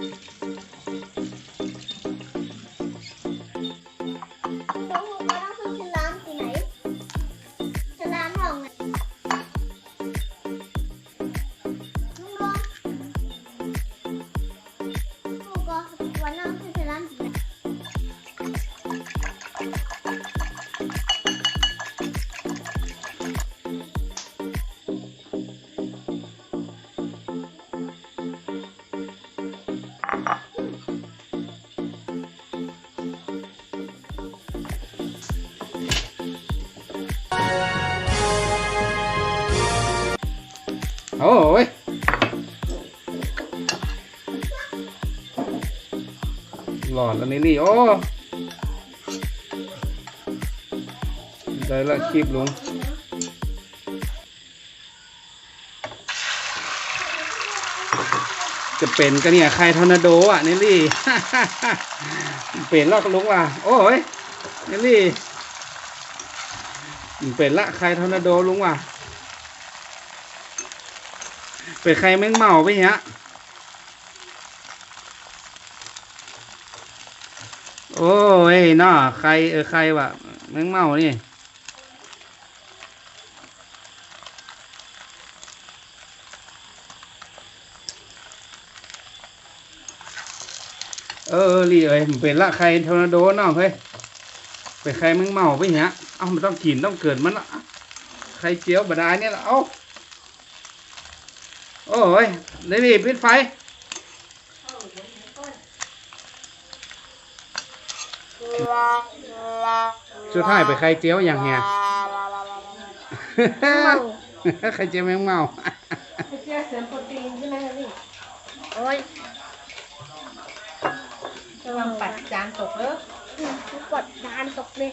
แล้วผ โอ้ยหลอดแล้วนี่ลี่โอ้ได้ละคลิปลุงจะเป็นกันเนี่ยใครทอร์นาโดอะนี่ลี่ เป็นลอกลุงว่ะโอ้ยนี่ลี่ เป็นละใครทอร์นาโดลุงว่ะเป็นใครแม่งเมาไปเนี้ยโอ้ยน่าใครเออใครวะแม่งเมานี่เออเออลี่เอ้ยเป็นละใครทอร์นาโดน้องเฮ้ยเป็นใครม่งเมาไปเนี้ย เอ้ามันต้องกินต้องเกิดมันละใครเจียวบดาเนี่ยละเอ้าโอ้ยนี่นี่ปิดไฟสุดท้ายไปใครเจียวอย่างเฮียใครเจียวแมงเมาเชื่อเสริมโปรตีนใช่ไหมคะพี่โอ้ยระวังปัดจานตกเด้ออืมกดดานตกเลย